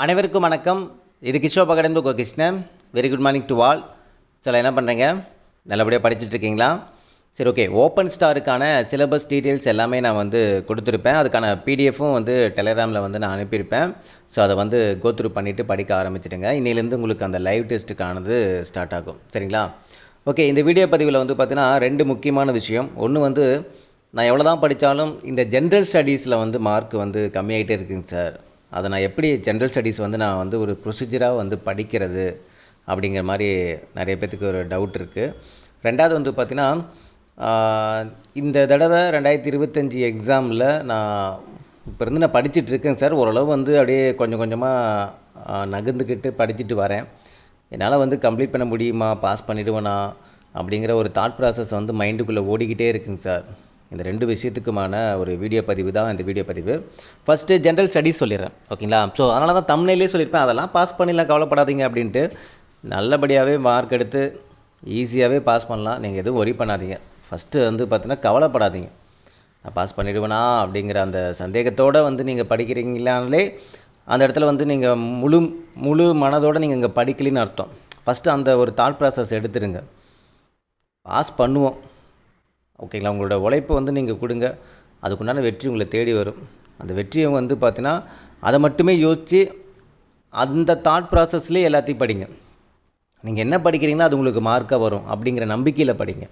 அனைவருக்கும் வணக்கம். இது கிஷோ பகடந்து கோ Krishnan. Very good morning to all சில என்ன பண்ணுறீங்க நல்லபடியாக படிச்சுட்ருக்கீங்களா? சரி ஓகே ஓப்பன் ஸ்டாருக்கான சிலபஸ் டீட்டெயில்ஸ் எல்லாமே நான் வந்து கொடுத்துருப்பேன். அதுக்கான பிடிஎஃப்பும் வந்து டெலகிராமில் வந்து நான் அனுப்பியிருப்பேன். ஸோ அதை வந்து கோத்ரூ பண்ணிவிட்டு படிக்க ஆரம்பிச்சிடுங்க. இன்னிலேருந்து உங்களுக்கு அந்த லைவ் டெஸ்ட்டுக்கானது ஸ்டார்ட் ஆகும். சரிங்களா? ஓகே இந்த வீடியோ பதிவில் வந்து பார்த்தீங்கன்னா ரெண்டு முக்கியமான விஷயம். ஒன்று வந்து நான் எவ்வளோ தான் படித்தாலும் இந்த ஜென்ரல் ஸ்டடீஸில் வந்து மார்க் வந்து கம்மியாகிட்டே இருக்குங்க சார் அதை நான் எப்படி ஜென்ரல் ஸ்டடீஸ் வந்து நான் வந்து ஒரு ப்ரொசீஜராக வந்து படிக்கிறது அப்படிங்கிற மாதிரி நிறைய பேர்த்துக்கு ஒரு டவுட் இருக்குது ரெண்டாவது வந்து பார்த்திங்கன்னா இந்த தடவை ரெண்டாயிரத்தி இருபத்தஞ்சி எக்ஸாமில் நான் இப்போ இருந்து நான் படிச்சுட்டு இருக்கேங்க சார். ஓரளவு வந்து அப்படியே கொஞ்சம் கொஞ்சமாக நகர்ந்துக்கிட்டு படிச்சுட்டு வரேன். என்னால் வந்து கம்ப்ளீட் பண்ண முடியுமா? பாஸ் பண்ணிடுவேனா? அப்படிங்கிற ஒரு தாட் ப்ராசஸ் வந்து மைண்டுக்குள்ளே ஓடிக்கிட்டே இருக்குங்க சார். இந்த ரெண்டு விஷயத்துக்குமான ஒரு வீடியோ பதிவு தான் இந்த வீடியோ பதிவு. ஃபஸ்ட்டு ஜென்ரல் ஸ்டடீஸ் சொல்லிடுறேன். ஓகேங்களா ஸோ அதனால தான் தமிழ்லேயே சொல்லியிருப்பேன். அதெல்லாம் பாஸ் பண்ணிடலாம் கவலைப்படாதீங்க அப்படின்ட்டு. நல்லபடியாகவே மார்க் எடுத்து ஈஸியாகவே பாஸ் பண்ணலாம். நீங்கள் எதுவும் ஒரி பண்ணாதீங்க. ஃபஸ்ட்டு வந்து பார்த்தீங்கன்னா கவலைப்படாதீங்க. நான் பாஸ் பண்ணிடுவேனா அப்படிங்கிற அந்த சந்தேகத்தோடு வந்து நீங்கள் படிக்கிறீங்களாலே அந்த இடத்துல வந்து நீங்கள் முழு முழு மனதோடு நீங்கள் இங்கே படிக்கலின்னு அர்த்தம். ஃபஸ்ட்டு அந்த ஒரு தாட் ப்ராசஸ் எடுத்துருங்க. பாஸ் பண்ணுவோம். ஓகேங்களா உங்களோட உழைப்பை வந்து நீங்கள் கொடுங்க. அதுக்குண்டான வெற்றி உங்களை தேடி வரும். அந்த வெற்றியை வந்து பார்த்தீங்கன்னா அதை மட்டுமே யோசித்து அந்த தாட் ப்ராசஸ்லேயே எல்லாத்தையும் படிங்க. நீங்கள் என்ன படிக்கிறீங்கன்னா அது உங்களுக்கு மார்க்காக வரும் அப்படிங்கிற நம்பிக்கையில் படிங்க.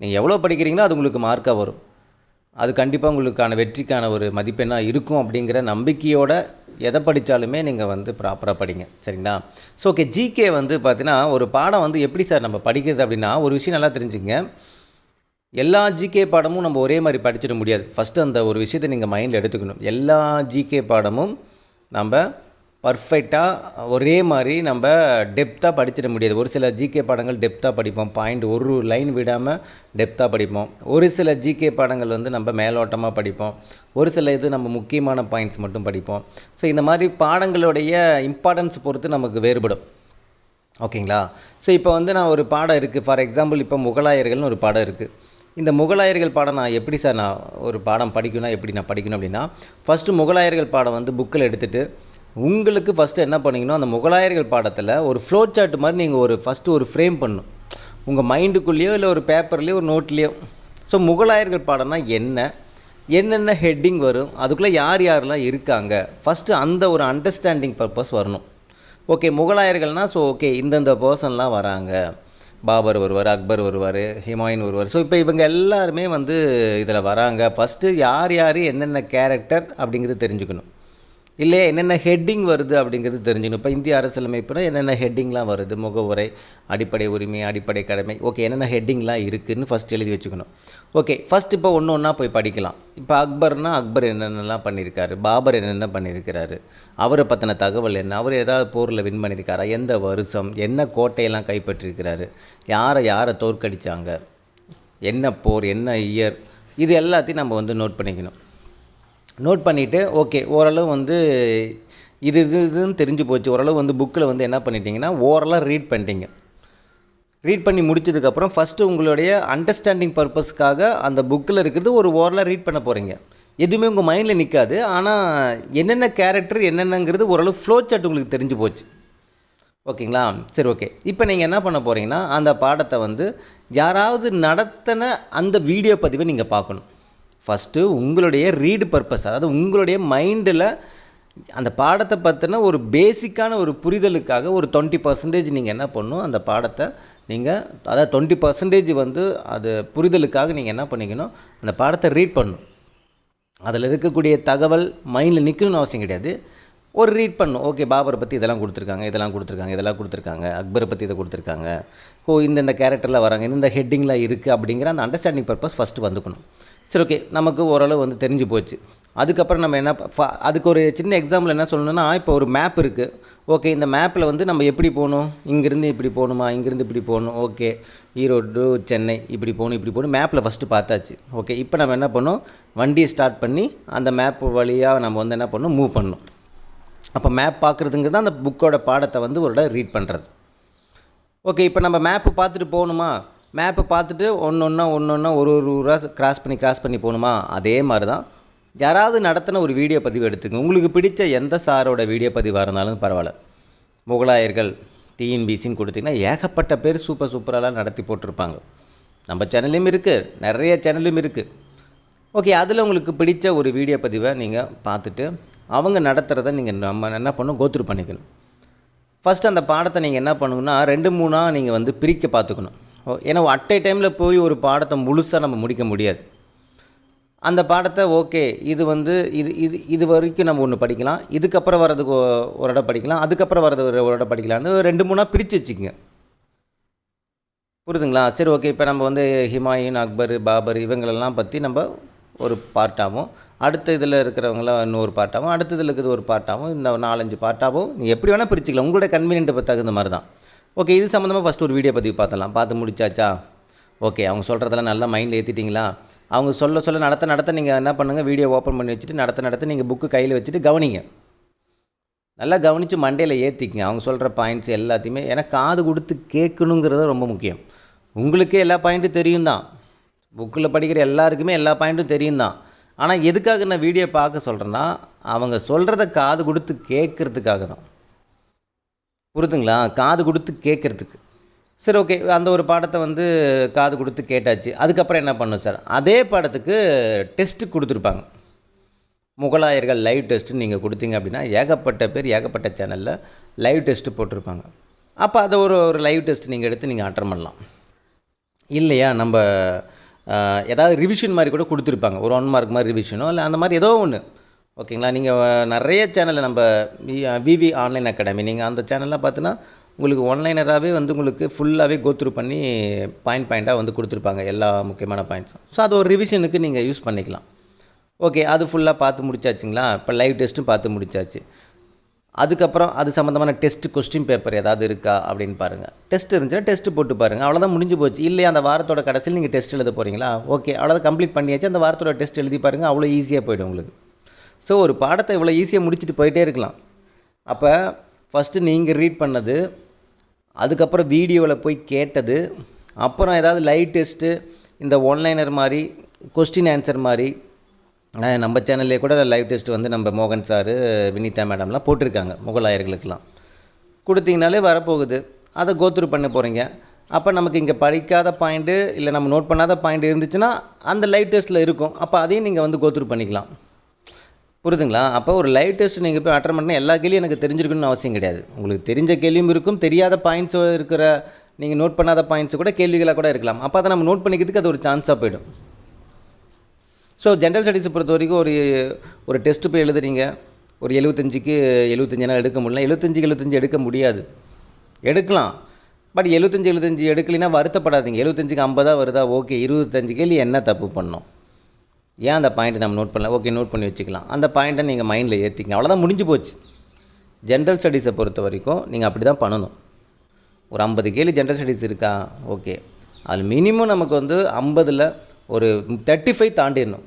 நீங்கள் எவ்வளோ படிக்கிறீங்களோ அது உங்களுக்கு மார்க்காக வரும். அது கண்டிப்பாக உங்களுக்கான வெற்றிக்கான ஒரு மதிப்பெண்ணாக இருக்கும் அப்படிங்கிற நம்பிக்கையோட எதை படித்தாலுமே நீங்கள் வந்து ப்ராப்பராக படிங்க. சரிங்களா? ஸோ ஓகே ஜிகே வந்து பார்த்தீங்கன்னா ஒரு பாடம் வந்து எப்படி சார் நம்ம படிக்கிறது அப்படின்னா ஒரு விஷயம் நல்லா தெரிஞ்சுங்க எல்லா ஜிகே பாடமும் நம்ம ஒரே மாதிரி படிச்சிட முடியாது. ஃபஸ்ட்டு அந்த ஒரு விஷயத்தை நீங்கள் மைண்டில் எடுத்துக்கணும். எல்லா ஜிகே பாடமும் நம்ம பர்ஃபெக்டாக ஒரே மாதிரி நம்ம டெப்த்தாக படிச்சிட முடியாது. ஒரு சில ஜிகே பாடங்கள் டெப்த்தாக படிப்போம். பாயிண்ட் ஒரு லைன் விடாமல் டெப்த்தாக படிப்போம். ஒரு சில ஜிகே பாடங்கள் வந்து நம்ம மேலோட்டமாக படிப்போம். ஒரு சில இது நம்ம முக்கியமான பாயிண்ட்ஸ் மட்டும் படிப்போம். ஸோ இந்த மாதிரி பாடங்களுடைய இம்பார்ட்டன்ஸ் பொறுத்து நமக்கு வேறுபடும். ஓகேங்களா ஸோ இப்போ வந்து நான் ஒரு பாடம் இருக்குது ஃபார் எக்ஸாம்பிள் இப்போ முகலாயர்கள்னு ஒரு பாடம் இருக்குது இந்த முகலாயர்கள் பாடம் நான் எப்படி சார் நான் ஒரு பாடம் படிக்கணும் எப்படி நான் படிக்கணும் அப்படின்னா ஃபஸ்ட்டு முகலாயர்கள் பாடம் வந்து புக்கில் எடுத்துகிட்டு உங்களுக்கு ஃபஸ்ட்டு என்ன பண்ணீங்கன்னா அந்த முகலாயர்கள் பாடத்தில் ஒரு ஃப்ளோ சார்ட் மாதிரி நீங்கள் ஒரு ஃபஸ்ட்டு ஒரு ஃப்ரேம் பண்ணணும். உங்கள் மைண்டுக்குள்ளேயோ இல்லை ஒரு பேப்பர்லேயோ ஒரு நோட்லேயோ ஸோ முகலாயர்கள் பாடம்னா என்ன? என்னென்ன ஹெட்டிங் வரும்? அதுக்குள்ளே யார் யாரெல்லாம் இருக்காங்க? ஃபஸ்ட்டு அந்த ஒரு அண்டர்ஸ்டாண்டிங் பர்பஸ் வரணும். ஓகே முகலாயர்கள்னால் ஸோ ஓகே இந்தந்த பர்சன்லாம் வராங்க. பாபர் வருவார் அக்பர் வருவார் ஹிமாயின் வருவார் ஸோ இப்போ இவங்க எல்லாருமே வந்து இதில் வராங்க. ஃபஸ்ட்டு யார் யார் என்னென்ன கேரக்டர் அப்படிங்கிறது தெரிஞ்சுக்கணும். இல்லையா என்னென்ன ஹெட்டிங் வருது அப்படிங்கிறது தெரிஞ்சுக்கணும். இப்போ இந்திய அரசியலமைப்புனா என்னென்ன ஹெட்டிங்லாம் வருது? முகவுரை அடிப்படை உரிமை அடிப்படை கடமை. ஓகே என்னென்ன ஹெட்டிங்லாம் இருக்குதுன்னு ஃபஸ்ட் எழுதி வச்சுக்கணும். ஓகே ஃபஸ்ட் இப்போ ஒன்று ஒன்றா போய் படிக்கலாம். இப்போ அக்பர்னா அக்பர் என்னென்னலாம் பண்ணியிருக்காரு? பாபர் என்னென்ன பண்ணியிருக்கிறாரு? அவரை பற்றின தகவல் என்ன? அவர் ஏதாவது போரில் வின் பண்ணியிருக்காரா? எந்த வருஷம்? என்ன கோட்டையெல்லாம் கைப்பற்றிருக்கிறாரு? யாரை யாரை தோற்கடித்தாங்க என்ன போர் என்ன இயர் இது எல்லாத்தையும் நம்ம வந்து நோட் பண்ணிக்கணும். நோட் பண்ணிவிட்டு ஓகே ஓரளவு வந்து இது இது இதுன்னு தெரிஞ்சு போச்சு. ஓரளவு வந்து புக்கில் வந்து என்ன பண்ணிட்டீங்கன்னா ஓரலாக ரீட் பண்ணிட்டீங்க. ரீட் பண்ணி முடிச்சதுக்கப்புறம் ஃபஸ்ட்டு உங்களுடைய அண்டர்ஸ்டாண்டிங் பர்பஸ்க்காக அந்த புக்கில் இருக்கிறது ஒரு ஓரலாக ரீட் பண்ண போகிறீங்க எதுவுமே உங்கள் மைண்டில் நிற்காது ஆனால் என்னென்ன கேரக்டர் என்னென்னங்கிறது ஓரளவு ஃப்ளோ சார்ட் உங்களுக்கு தெரிஞ்சு போச்சு. ஓகேங்களா? சரி ஓகே இப்போ நீங்கள் என்ன பண்ண போகிறீங்கன்னா அந்த பாடத்தை வந்து யாராவது நடத்தின அந்த வீடியோ பதிவை நீங்கள் பார்க்கணும். ஃபஸ்ட்டு உங்களுடைய ரீடு பர்பஸ் அதாவது உங்களுடைய மைண்டில் அந்த பாடத்தை பற்றின ஒரு பேசிக்கான ஒரு புரிதலுக்காக ஒரு டுவெண்ட்டி பர்சன்டேஜ் நீங்கள் என்ன பண்ணணும் அந்த பாடத்தை நீங்கள் அதாவது டுவெண்ட்டி பர்சன்டேஜ் வந்து அது புரிதலுக்காக நீங்கள் என்ன பண்ணிக்கணும் அந்த பாடத்தை ரீட் பண்ணணும். அதில் இருக்கக்கூடிய தகவல் மைண்டில் நிற்கணும்னு அவசியம் கிடையாது. ஒரு ரீட் பண்ணும் ஓகே பாபரை பற்றி இதெல்லாம் கொடுத்துருக்காங்க இதெல்லாம் கொடுத்துருக்காங்க இதெல்லாம் கொடுத்துருக்காங்க அக்பரை பற்றி இதை கொடுத்துருக்காங்க. ஓ இந்தந்த கேரக்டரில் வராங்க இந்த ஹெட்டிங்கில் இருக்குது அப்படிங்கிற அந்த அண்டர்ஸ்டாண்டிங் பர்பஸ் ஃபஸ்ட்டு வந்துக்கணும். சரி ஓகே நமக்கு ஓரளவு வந்து தெரிஞ்சு போச்சு. அதுக்கப்புறம் நம்ம என்ன அதுக்கு ஒரு சின்ன எக்ஸாம்பிள் என்ன சொல்லணும்னா இப்போ ஒரு மேப் இருக்குது ஓகே இந்த மேப்பில் வந்து நம்ம எப்படி போகணும்? இங்கேருந்து இப்படி போகணுமா? இங்கேருந்து இப்படி போகணும்? ஓகே ஈரோடு சென்னை இப்படி போகணும் இப்படி போகணும். மேப்பில் ஃபஸ்ட்டு பார்த்தாச்சு. ஓகே இப்போ நம்ம என்ன பண்ணோம்? வண்டியை ஸ்டார்ட் பண்ணி அந்த மேப் வழியாக நம்ம வந்து என்ன பண்ணணும் மூவ் பண்ணணும் அப்போ மேப் பார்க்குறதுங்கிறது அந்த புக்கோட பாடத்தை வந்து ஒரு ரீட் பண்ணுறது ஓகே இப்போ நம்ம மேப்பு பார்த்துட்டு போகணுமா? மேப்பை பார்த்துட்டு ஒன்று ஒன்றா ஒன்று ஒன்றா ஒரு ஒரு ஊராக கிராஸ் பண்ணி கிராஸ் பண்ணி போகணுமா? அதே மாதிரி தான் யாராவது நடத்தின ஒரு வீடியோ பதிவு எடுத்துங்க உங்களுக்கு பிடிச்ச எந்த சாரோட வீடியோ பதிவாக இருந்தாலும் பரவாயில்ல. முகலாயர்கள் டிஎன்பிசின்னு கொடுத்தீங்கன்னா ஏகப்பட்ட பேர் சூப்பர் சூப்பராலாம் நடத்தி போட்டிருப்பாங்க. நம்ம சேனல்லையும் இருக்குது நிறைய சேனலும் இருக்குது ஓகே அதில் உங்களுக்கு பிடிச்ச ஒரு வீடியோ பதிவை நீங்கள் பார்த்துட்டு அவங்க நடத்துகிறத நீங்கள் நம்ம என்ன பண்ணணும்? கோத்ரூ பண்ணிக்கணும். ஃபஸ்ட்டு அந்த பாடத்தை நீங்கள் என்ன பண்ணணும்னா ரெண்டு மூணாக நீங்கள் வந்து பிரிக்க பார்த்துக்கணும். ஏன்னா அட் எ டைமில் போய் ஒரு பாடத்தை முழுசாக நம்ம முடிக்க முடியாது. அந்த பாடத்தை ஓகே இது வந்து இது இது இது வரைக்கும் நம்ம ஒன்று படிக்கலாம். இதுக்கப்புறம் வர்றதுக்கு ஒரு இடம் படிக்கலாம். அதுக்கப்புறம் வர்றது ஒரு ஒரு இடம் படிக்கலாம்னு ரெண்டு மூணாக பிரித்து வச்சுக்கோங்க. புரியுதுங்களா சரி ஓகே இப்போ நம்ம வந்து ஹிமாயின் அக்பர் பாபர் இவங்களெல்லாம் பற்றி நம்ம ஒரு பார்ட்டாகவும் அடுத்த இதில் இருக்கிறவங்களாம் இன்னொரு பார்ட்டாகவும் அடுத்த இதில் இருக்கிறது ஒரு பார்ட்டாகவும் இந்த நாலஞ்சு பார்ட்டாகவும் எப்படி வேணால் பிரிச்சுக்கலாம். உங்களோட கன்வீனியன்ட்டு தகுந்த மாதிரி தான் ஓகே இது சம்மந்தமாக ஃபஸ்ட் ஒரு வீடியோ பதிவு பார்த்தலாம் பார்த்து முடிச்சாச்சா? ஓகே அவங்க சொல்கிறதெல்லாம் நல்லா மைண்டில் ஏற்றிட்டிங்களா அவங்க சொல்ல சொல்ல நடத்த நடத்த நீங்கள் என்ன பண்ணுங்கள் வீடியோ ஓப்பன் பண்ணி வச்சுட்டு நடத்த நடத்த நீங்கள் புக்கு கையில் வச்சுட்டு கவனிங்க. நல்லா கவனித்து மண்டையில் ஏற்றிக்கங்க அவங்க சொல்கிற பாயிண்ட்ஸ் எல்லாத்தையுமே ஏன்னா காது கொடுத்து கேட்கணுங்கிறது ரொம்ப முக்கியம். உங்களுக்கே எல்லா பாயிண்ட்டும் தெரியும் தான் புக்கில் படிக்கிற எல்லாருக்குமே எல்லா பாயிண்ட்டும் தெரியும் தான் ஆனால் எதுக்காக நான் வீடியோ பார்க்க சொல்கிறேன்னா அவங்க சொல்கிறத காது கொடுத்து கேட்குறதுக்காக தான் புரிதுங்களா? காது கொடுத்து கேட்குறதுக்கு சரி ஓகே. அந்த ஒரு பாடத்தை வந்து காது கொடுத்து கேட்டாச்சு. அதுக்கப்புறம் என்ன பண்ணும் சார்? அதே பாடத்துக்கு டெஸ்ட்டு கொடுத்துருப்பாங்க. முகலாயர்கள் லைவ் டெஸ்ட்டு நீங்கள் கொடுத்தீங்க அப்படின்னா ஏகப்பட்ட பேர் ஏகப்பட்ட சேனலில் லைவ் டெஸ்ட்டு போட்டிருப்பாங்க. அப்போ அதை ஒரு ஒரு லைவ் டெஸ்ட் நீங்கள் எடுத்து நீங்கள் அட்டன் பண்ணலாம். இல்லையா? நம்ம ஏதாவது ரிவிஷன் மாதிரி கூட கொடுத்துருப்பாங்க. ஒரு ஒன் மார்க் மாதிரி ரிவிஷனோ இல்லை அந்த மாதிரி ஏதோ ஒன்று ஓகேங்களா? நீங்கள் நிறைய சேனலில் நம்ம விவி ஆன்லைன் அகாடமி நீங்கள் அந்த சேனலில் பார்த்தீங்கன்னா உங்களுக்கு ஒன்லைனராகவே வந்து உங்களுக்கு ஃபுல்லாகவே கோத்ரூ பண்ணி பாயிண்ட் பாயிண்ட்டாக வந்து கொடுத்துருப்பாங்க எல்லா முக்கியமான பாயிண்ட்ஸும் ஸோ அது ஒரு ரிவிஷனுக்கு நீங்கள் யூஸ் பண்ணிக்கலாம். ஓகே அது ஃபுல்லாக பார்த்து முடிச்சாச்சுங்களா? இப்போ லைவ் டெஸ்ட்டும் பார்த்து முடிச்சாச்சு. அதுக்கப்புறம் அது சம்மந்தமான டெஸ்ட் கொஸ்டின் பேப்பர் ஏதாவது இருக்கா அப்படின்னு பாருங்கள் டெஸ்ட் இருந்துச்சுன்னா டெஸ்ட் போட்டு பாருங்கள் அவ்வளோதான் முடிஞ்சு போச்சு. இல்லையா அந்த வாரத்தோட கடைசியில் நீங்கள் டெஸ்ட் எழுத போகிறீங்களா ஓகே அவ்வளோதான் கம்ப்ளீட் பண்ணியாச்சு. அந்த வாரத்தோட டெஸ்ட் எழுதி பாருங்கள் அவ்வளோ ஈஸியாக போயிடும் உங்களுக்கு. ஸோ ஒரு பாடத்தை இவ்வளோ ஈஸியாக முடிச்சுட்டு போயிட்டே இருக்கலாம். அப்போ ஃபஸ்ட்டு நீங்கள் ரீட் பண்ணது அதுக்கப்புறம் வீடியோவில் போய் கேட்டது அப்புறம் ஏதாவது லைவ் டெஸ்ட்டு இந்த ஒன்லைனர் மாதிரி கொஸ்டின் ஆன்சர் மாதிரி நம்ம சேனல்லே கூட லைவ் டெஸ்ட் வந்து நம்ம மோகன் சார் வினிதா மேடம்லாம் போட்டிருக்காங்க முகலாயர்களுக்கெல்லாம். கொடுத்தீங்கனாலே வரப்போகுது. அதை கோத்ரூ பண்ண போகிறீங்க அப்போ நமக்கு இங்கே படிக்காத பாயிண்ட்டு இல்லை நம்ம நோட் பண்ணாத பாயிண்ட் இருந்துச்சுன்னா அந்த லைவ் டெஸ்ட்டில் இருக்கும். அப்போ அதையும் நீங்கள் வந்து கோத்ரூ பண்ணிக்கலாம். புரியுதுங்களா அப்போ ஒரு லைவ் டெஸ்ட் நீங்கள் போய் அட்டன் பண்ணால் எல்லா கேள்வியும் எனக்கு தெரிஞ்சிருக்கணும்னு அவசியம் கிடையாது. உங்களுக்கு தெரிஞ்ச கேள்வியும் இருக்கும் தெரியாத பாயிண்ட்ஸோ இருக்கிற நீங்கள் நோட் பண்ணாத பாயிண்ட்ஸ் கூட கேள்விகளாக கூட இருக்கலாம். அப்போ அதை நம்ம நோட் பண்ணிக்கிறதுக்கு அது ஒரு சான்ஸாக போயிடும். ஸோ ஜென்ரல் ஸ்டடீஸை பொறுத்த வரைக்கும் ஒரு ஒரு டெஸ்ட்டு போய் எழுதுறீங்க. ஒரு எழுபத்தஞ்சுக்கு எழுபத்தஞ்சு எடுக்க முடியல. எழுபத்தஞ்சுக்கு எழுபத்தஞ்சு எடுக்க முடியாது. எடுக்கலாம். பட் எழுபத்தஞ்சு எழுபத்தஞ்சு எடுக்கலைன்னா வருத்தப்படாதீங்க. எழுபத்தஞ்சுக்கு ஐம்பதாக வருதா? ஓகே இருபத்தஞ்சு கேள்வி என்ன தப்பு பண்ணோம்? ஏன் அந்த பாயிண்ட்டை நம்ம நோட் பண்ணல? ஓகே நோட் பண்ணி வச்சுக்கலாம். அந்த பாயிண்ட்டை நீங்கள் மைண்டில் ஏற்றிக்கங்க அவ்வளோதான் முடிஞ்சு போச்சு. ஜென்ரல் ஸ்டடீஸை பொறுத்த வரைக்கும் நீங்கள் அப்படி தான் பண்ணணும். ஒரு ஐம்பது கேள்வி ஜென்ரல் ஸ்டடீஸ் இருக்கா? ஓகே அதில் மினிமம் நமக்கு வந்து ஐம்பதில் ஒரு தேர்ட்டி ஃபைவ் தாண்டிடணும்.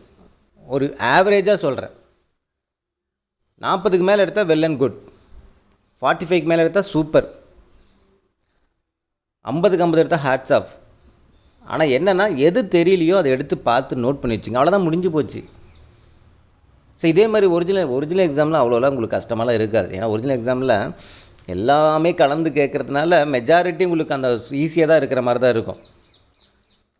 ஒரு ஆவரேஜாக சொல்கிறேன் நாற்பதுக்கு மேலே எடுத்தால் வெல் அண்ட் குட் ஃபார்ட்டி ஃபைவ்க்கு மேலே எடுத்தால் சூப்பர் ஐம்பதுக்கு ஐம்பது எடுத்தால் ஹேட்ஸ் ஆஃப் ஆனால் என்னென்னா எது தெரியலையோ அதை எடுத்து பார்த்து நோட் பண்ணி வச்சுங்க. அவ்வளோதான் முடிஞ்சு போச்சு. ஸோ இதே மாதிரி ஒரிஜினல் ஒரிஜினல் எக்ஸாமில் அவ்வளோலாம் உங்களுக்கு கஷ்டமாலாம் இருக்காது. ஏன்னா ஒரிஜினல் எக்ஸாமில் எல்லாமே கலந்து கேட்குறதுனால மெஜாரிட்டி உங்களுக்கு அந்த ஈஸியாக தான் இருக்கிற மாதிரி தான் இருக்கும்.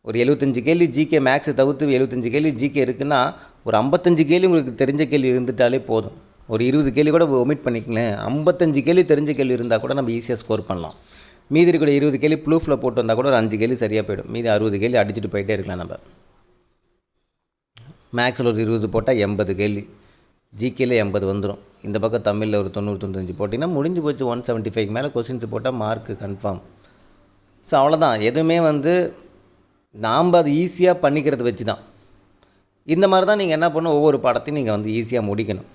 ஒரு எழுபத்தஞ்சு கேள்வி ஜிகே மேக்ஸை தவிர்த்து எழுபத்தஞ்சு கேள்வி ஜிகே இருக்குன்னா ஒரு ஐம்பத்தஞ்சு கேள்வி உங்களுக்கு தெரிஞ்ச கேள்வி இருந்துட்டாலே போதும். ஒரு இருபது கேள்வி கூட ஒமிட் பண்ணிக்கங்களேன். ஐம்பத்தஞ்சு கேள்வி தெரிஞ்ச கேள்வி இருந்தால் கூட நம்ம ஈஸியாக ஸ்கோர் பண்ணலாம். மீதி இருக்கிற இருபது கேள்வி ப்ளூஃபில் போட்டு வந்தால் கூட ஒரு அஞ்சு கேள்வி சரியாக போயிடும். மீதி அறுபது கேள்வி அடிச்சுட்டு போயிட்டே இருக்கலாம் நம்ம. மேக்ஸில் ஒரு இருபது போட்டால் எண்பது கேள்வி. ஜிகேல எண்பது வந்துடும் இந்த பக்கம் தமிழில் ஒரு தொண்ணூறு தொண்ணூத்தஞ்சு போட்டிங்கன்னா முடிஞ்சு போச்சு ஒன் செவன்ட்டி ஃபைவ் மேலே கொஸ்டின்ஸ் போட்டால் மார்க்கு கன்ஃபார்ம் ஸோ அவ்வளோதான் எதுவுமே வந்து நாம் அது ஈஸியாக பண்ணிக்கிறது வச்சு தான் இந்த மாதிரி தான் நீங்கள் என்ன பண்ணணும்? ஒவ்வொரு பாடத்தையும் நீங்கள் வந்து ஈஸியாக முடிக்கணும்.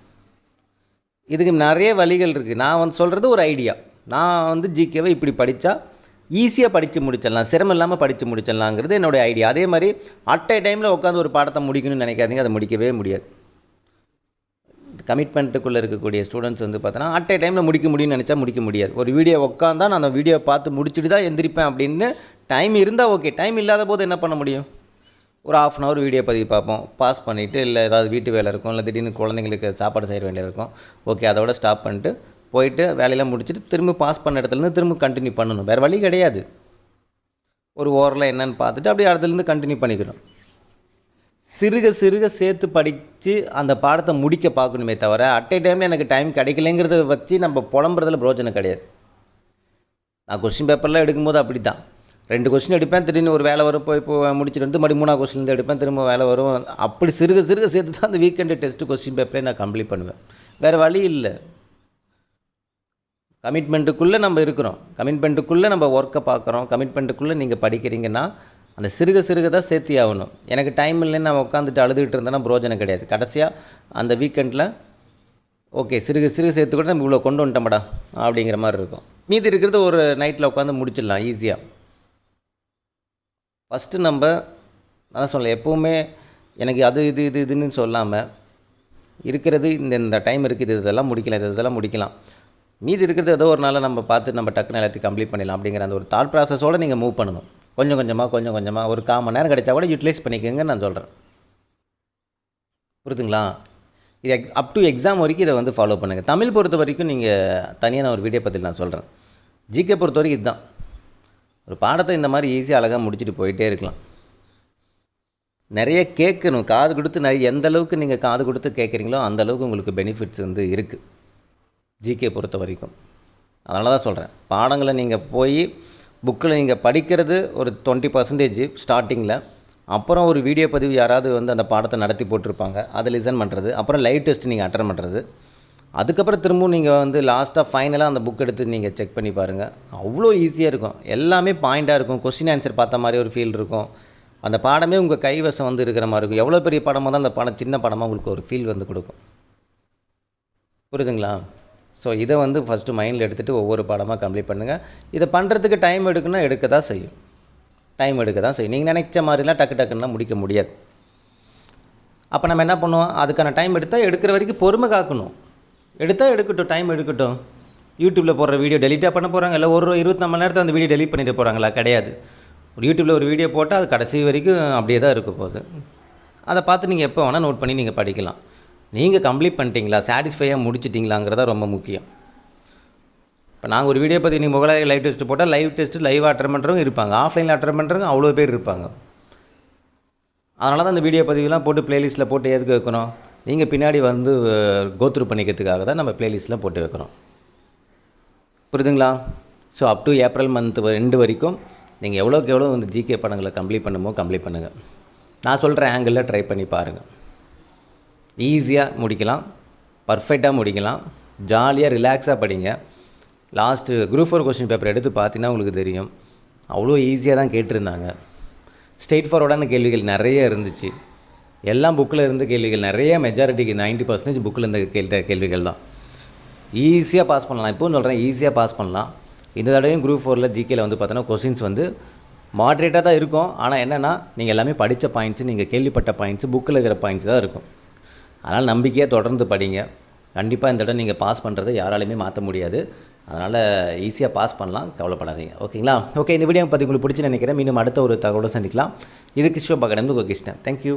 இதுக்கு நிறைய வழிகள் இருக்குது நான் வந்து சொல்கிறது ஒரு ஐடியா நான் வந்து ஜிகேவை இப்படி படித்தா ஈஸியாக படித்து முடிச்சிடலாம். சிரமம் இல்லாமல் படித்து முடிச்சிடலாங்கிறது என்னுடைய ஐடியா அதே மாதிரி அட் எ டைமில் உட்காந்து ஒரு பாடத்தை முடிக்கணும்னு நினைக்காதீங்க. அதை முடிக்கவே முடியாது. கமிட்மெண்ட்டுக்குள்ளே இருக்கக்கூடிய ஸ்டூடெண்ட்ஸ் வந்து பார்த்தோன்னா அட் எ டைமில் முடிக்க முடியும்னு நினச்சா முடிக்க முடியாது. ஒரு வீடியோ உட்காந்தா நான் அந்த வீடியோ பார்த்து முடிச்சுட்டு தான் எந்திரிப்பேன் அப்படின்னு டைம் இருந்தால் ஓகே டைம் இல்லாத போது என்ன பண்ண முடியும்? ஒரு ஆஃப் அன் ஹவர் வீடியோ பதிவு பார்ப்போம். பாஸ் பண்ணிவிட்டு இல்லை ஏதாவது வீட்டு வேலை இருக்கும் இல்லை திடீர்னு குழந்தைங்களுக்கு சாப்பாடு செய்ய வேண்டியது இருக்கும். ஓகே அதோட ஸ்டாப் பண்ணிட்டு போயிட்டு வேலையெல்லாம் முடிச்சுட்டு திரும்ப பாஸ் பண்ண இடத்துலேருந்து திரும்ப கண்டினியூ பண்ணணும். வேறு வழி கிடையாது. ஒரு ஓரில் என்னன்னு பார்த்துட்டு அப்படியே இடத்துலேருந்து கண்டினியூ பண்ணிக்கணும். சிறுக சிறுக சேர்த்து படித்து அந்த பாடத்தை முடிக்க பார்க்கணுமே தவிர அட் ஏ டைமில் எனக்கு டைம் கிடைக்கலங்கிறத வச்சு நம்ம புலம்புறதுல பிரோஜனம் கிடையாது. நான் கொஸ்டின் பேப்பர்லாம் எடுக்கும்போது அப்படி தான் ரெண்டு கொஸ்டின் எடுப்பேன் திடீர்னு ஒரு வேலை வரும் போய் இப்போ முடிச்சுட்டு வந்து மறுபடி மூணாவது கொஸ்டின்லேருந்து எடுப்பேன் திரும்ப வேலை வரும். அப்படி சிறுக சிறுக சேர்த்து தான் அந்த வீக்கெண்டு டெஸ்ட்டு கொஸ்டின் பேப்பரே நான் கம்ப்ளீட் பண்ணுவேன். வேறு வழி இல்லை. கமிட்மெண்ட்டுக்குள்ளே நம்ம இருக்கிறோம். கமிட்மெண்ட்டுக்குள்ளே நம்ம ஒர்க்கை பார்க்குறோம். கமிட்மெண்ட்டுக்குள்ளே நீங்கள் படிக்கிறீங்கன்னா அந்த சிறுக சிறுக தான் சேர்த்தி ஆகணும். எனக்கு டைம் இல்லைன்னு நான் உட்காந்துட்டு அழுதுகிட்டு இருந்தேன்னா பிரோஜனம் கிடையாது. கடைசியாக அந்த வீக்கெண்டில் ஓகே சிறுக சிறுக சேர்த்து கூட நம்ம இவ்வளோ கொண்டு வந்துட்டோம்டா அப்படிங்கிற மாதிரி இருக்கும். மீதி இருக்கிறது ஒரு நைட்டில் உட்காந்து முடிச்சிடலாம் ஈஸியாக ஃபஸ்ட்டு நம்ம நான் சொல்ல எப்போவுமே எனக்கு அது இது இது இதுன்னு சொல்லாமல் இருக்கிறது இந்த இந்த டைம் இருக்குது இது இதெல்லாம் முடிக்கலாம் இது இதெல்லாம் முடிக்கலாம். மீதி இருக்கிறது ஏதோ ஒரு நாளில் நம்ம பார்த்து நம்ம டக்குன்னு எல்லாத்தையும் கம்ப்ளீட் பண்ணிடலாம் அப்படிங்கிற அந்த ஒரு தாட் ப்ராசஸோடு நீங்கள் மூவ் பண்ணணும். கொஞ்சம் கொஞ்சமாக கொஞ்சம் கொஞ்சமாக ஒரு கால் மணி நேரம் கிடைச்சா கூட யூட்டிலைஸ் பண்ணிக்கோங்க நான் சொல்கிறேன் புரியுதுங்களா? இது அப் டு எக்ஸாம் வரைக்கும் இதை வந்து ஃபாலோ பண்ணுங்கள் தமிழ் பொறுத்த வரைக்கும் நீங்கள் தனியாக நான் ஒரு வீடியோ பற்றி நான் சொல்கிறேன் ஜிகே பொறுத்த வரைக்கும் இதுதான். ஒரு பாடத்தை இந்த மாதிரி ஈஸியாக அழகாக முடிச்சுட்டு போயிட்டே இருக்கலாம். நிறைய கேட்கணும். காது கொடுத்து நிறைய எந்த அளவுக்கு நீங்கள் காது கொடுத்து கேட்குறீங்களோ அந்தளவுக்கு உங்களுக்கு பெனிஃபிட்ஸ் வந்து இருக்குது ஜிகே பொறுத்த வரைக்கும். அதனால தான் சொல்கிறேன் பாடங்களை நீங்கள் போய் புக்கில் நீங்கள் படிக்கிறது ஒரு டுவெண்ட்டி பர்சன்டேஜ் ஸ்டார்டிங்கில் அப்புறம் ஒரு வீடியோ பதிவு யாராவது வந்து அந்த பாடத்தை நடத்தி போட்டிருப்பாங்க அதை லிசன் பண்ணுறது அப்புறம் லைவ் டெஸ்ட் நீங்கள் அட்டன் பண்ணுறது அதுக்கப்புறம் திரும்பவும் நீங்கள் வந்து லாஸ்ட்டாக ஃபைனலாக அந்த புக் எடுத்து நீங்கள் செக் பண்ணி பாருங்கள் அவ்வளோ ஈஸியாக இருக்கும். எல்லாமே பாயிண்ட்டாக இருக்கும். கொஸ்டின் ஆன்சர் பார்த்த மாதிரி ஒரு ஃபீல் இருக்கும். அந்த பாடமே உங்கள் கைவசம் வந்து இருக்கிற மாதிரி இருக்கும். எவ்வளோ பெரிய படமாக தான் அந்த படம் சின்ன படமாக உங்களுக்கு ஒரு ஃபீல் வந்து கொடுக்கும். புரியுதுங்களா? ஸோ இதை வந்து ஃபஸ்ட்டு மைண்டில் எடுத்துகிட்டு ஒவ்வொரு பாடமாக கம்ப்ளீட் பண்ணுங்கள் இதை பண்ணுறதுக்கு டைம் எடுக்குன்னா எடுக்க தான் செய்யும். டைம் எடுக்க தான் செய்யும். நீங்கள் நினைச்ச மாதிரிலாம் டக்கு டக்குன்னா முடிக்க முடியாது. அப்போ நம்ம என்ன பண்ணுவோம்? அதுக்கான டைம் எடுத்தால் எடுக்கிற வரைக்கும் பொறுமை காக்கணும். எடுத்தால் எடுக்கட்டும் டைம் எடுக்கட்டும். யூடியூப்பில் போடுற வீடியோ டெலிட்டாக பண்ண போகிறாங்க இல்லை ஒரு இருபத்தி மணி நேரத்தில் அந்த வீடியோ டெலிட் பண்ணிட்டு போகிறாங்களா கிடையாது. ஒரு யூடியூப்பில் ஒரு வீடியோ போட்டால் அது கடைசி வரைக்கும் அப்படியே தான் இருக்க போகுது. அதை பார்த்து நீங்கள் எப்போ வேணால் நோட் பண்ணி நீங்கள் படிக்கலாம். நீங்கள் கம்ப்ளீட் பண்ணிட்டீங்களா? சாட்டிஸ்ஃபையாக முடிச்சிட்டிங்களாங்கிறத ரொம்ப முக்கியம். இப்போ நாங்கள் ஒரு வீடியோ பற்றி நீங்கள் முகலாய லைவ் டெஸ்ட் போட்டால் லைவ் டெஸ்ட்டு லைவ் அட்டன் பண்ணுறவங்க இருப்பாங்க. ஆஃப்லைனில் அட்டன் பண்ணுறவங்க அவ்வளோ பேர் இருப்பாங்க. அதனால தான் அந்த வீடியோ பதிவுலாம் போட்டு ப்ளேலிஸ்ட்டில் போட்டு எதுக்கு வைக்கணும்? நீங்கள் பின்னாடி வந்து கோத்ரூ பண்ணிக்கிறதுக்காக தான் நம்ம ப்ளேலிஸ்ட்டில் போட்டு வைக்கிறோம் புரியுதுங்களா? So up to April month ரெண்டு வரைக்கும் நீங்கள் எவ்வளோக்கு எவ்வளோ வந்து ஜிகே படங்களை கம்ப்ளீட் பண்ணுமோ கம்ப்ளீட் பண்ணுங்கள் நான் சொல்கிற ஆங்கிளில் ட்ரை பண்ணி பாருங்கள் ஈஸியாக முடிக்கலாம் பர்ஃபெக்டாக முடிக்கலாம் ஜாலியாக ரிலாக்ஸாக படிங்க. Last group four question paper எடுத்து பார்த்தீங்கன்னா உங்களுக்கு தெரியும். அவ்வளோ ஈஸியாக தான் கேட்டிருந்தாங்க. ஸ்டேட் ஃபார்வர்டான கேள்விகள் நிறைய இருந்துச்சு. எல்லாம் புக்கில் இருந்த கேள்விகள் நிறைய மெஜாரிட்டிக்கு நைன்ட்டி பர்சன்டேஜ் புக்கில் இருந்த கேட்ட கேள்விகள் தான். ஈஸியாக பாஸ் பண்ணலாம். இப்போவும் சொல்கிறேன் ஈஸியாக பாஸ் பண்ணலாம். இந்த தடவையும் குரூப் ஃபோரில் ஜிகேல வந்து பார்த்தோன்னா கொஸ்டின்ஸ் வந்து மாட்ரேட்டாக தான் இருக்கும். ஆனால் என்னென்னா நீங்கள் எல்லாமே படித்த பாயிண்ட்ஸு நீங்கள் கேள்விப்பட்ட பாயிண்ட்ஸு புக்கில் இருக்கிற பாயிண்ட்ஸ் தான் இருக்கும். அதனால் நம்பிக்கையாக தொடர்ந்து படிங்க. கண்டிப்பாக இந்த தடவை நீங்கள் பாஸ் பண்ணுறதை யாராலையுமே மாற்ற முடியாது. அதனால் ஈஸியாக பாஸ் பண்ணலாம் கவலைப்படாதீங்க. ஓகேங்களா? ஓகே இந்த வீடியோ பற்றி உங்களுக்கு பிடிச்சி நினைக்கிறேன். மீண்டும் அடுத்த ஒரு தகவலோடு சந்திக்கலாம். இது கிருஷ்ண பகடன் உங்கள் கிருஷ்ணன். தேங்க்யூ